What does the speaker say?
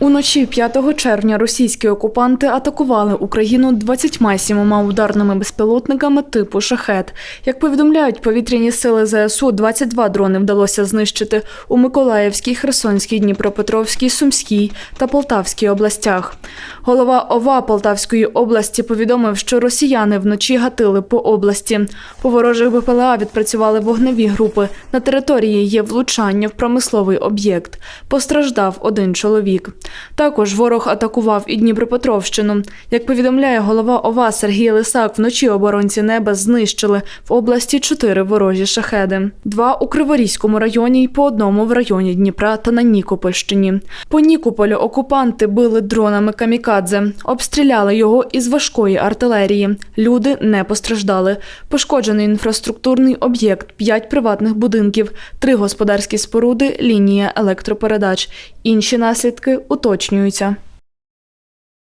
Уночі 5 червня російські окупанти атакували Україну 27 ударними безпілотниками типу шахет. Як повідомляють повітряні сили ЗСУ, 22 дрони вдалося знищити у Миколаївській, Херсонській, Дніпропетровській, Сумській та Полтавській областях. Голова ОВА Полтавської області повідомив, що росіяни вночі гатили по області. По ворожих БПЛА відпрацювали вогневі групи. На території є влучання в промисловий об'єкт. Постраждав один чоловік. Також ворог атакував і Дніпропетровщину. Як повідомляє голова ОВА Сергій Лисак, вночі оборонці неба знищили в області чотири ворожі шахеди: два у Криворізькому районі і по одному в районі Дніпра та на Нікопольщині. По Нікополю окупанти били дронами камікадзе, обстріляли його із важкої артилерії. Люди не постраждали. Пошкоджений інфраструктурний об'єкт, п'ять приватних будинків, три господарські споруди, лінія електропередач. Інші наслідки уточнюються.